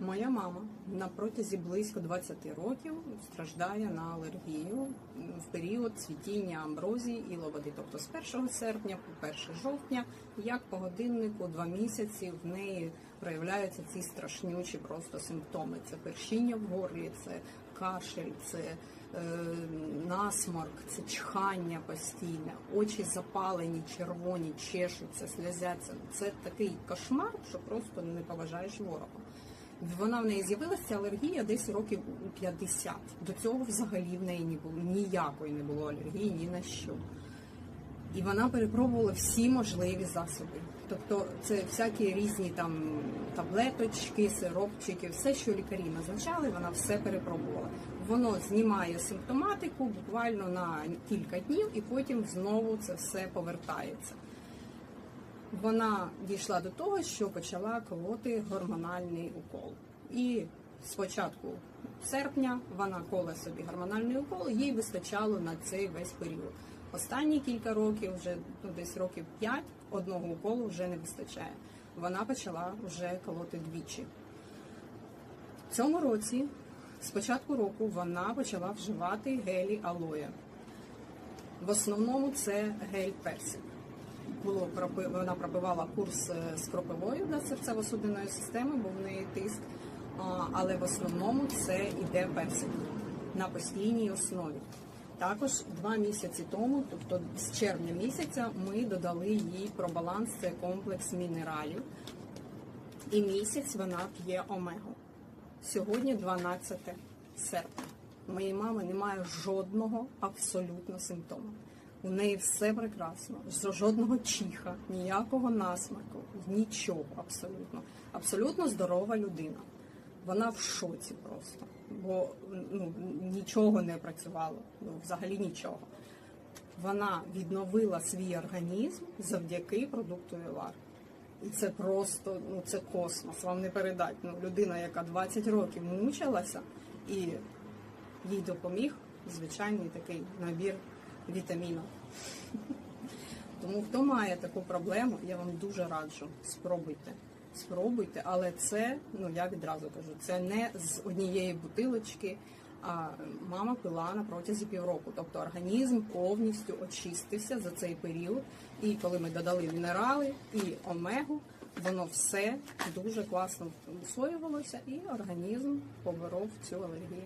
Моя мама на протязі близько 20 років страждає на алергію в період цвітіння амброзії і лободи. Тобто з 1 серпня по 1 жовтня, як по годиннику, два місяці в неї проявляються ці страшнючі просто симптоми. Це першіння в горлі, це кашель, це е, насморк, це чхання постійне, очі запалені, червоні, чешуться, сльозяться. Це такий кошмар, що просто не поважаєш ворога. Вона в неї з'явилася алергія десь років у 50. До цього взагалі в неї не було ніякої не було алергії ні на що. І вона перепробувала всі можливі засоби. Тобто це всякі різні там таблеточки, сиропчики, все, що лікарі назначали, вона все перепробувала. Воно знімає симптоматику буквально на кілька днів, і потім знову це все повертається. Вона дійшла до того, що почала колоти гормональний укол. І спочатку серпня вона коле собі гормональний укол, їй вистачало на цей весь період. Останні кілька років, вже ну, десь років 5, одного уколу вже не вистачає. Вона почала вже колоти двічі. В цьому році, з початку року, вона почала вживати гелі алоє. В основному це гель персик. Було вона пропивала курс е, з кропивою для серцево-судинної системи, бо в неї тиск. Але в основному це іде персик на постійній основі. Також два місяці тому, тобто з червня місяця, ми додали їй пробаланс, це комплекс мінералів. І місяць вона п'є омегу. Сьогодні 12 серпня. Моєї мами немає жодного абсолютно симптому. У неї все прекрасно, Ж- жодного чиха, ніякого насмаку, нічого абсолютно. Абсолютно здорова людина. Вона в шоці просто, бо ну, нічого не працювало, ну, взагалі нічого. Вона відновила свій організм завдяки продукту Елар. І це просто ну це космос. Вам не передать. Ну, людина, яка 20 років мучилася, і їй допоміг звичайний такий набір вітамінів. Тому хто має таку проблему, я вам дуже раджу. Спробуйте. Спробуйте, але це, ну я відразу кажу, це не з однієї бутилочки. А мама пила на протязі півроку. Тобто організм повністю очистився за цей період. І коли ми додали мінерали і омегу, воно все дуже класно усвоювалося, і організм поборов цю алергію.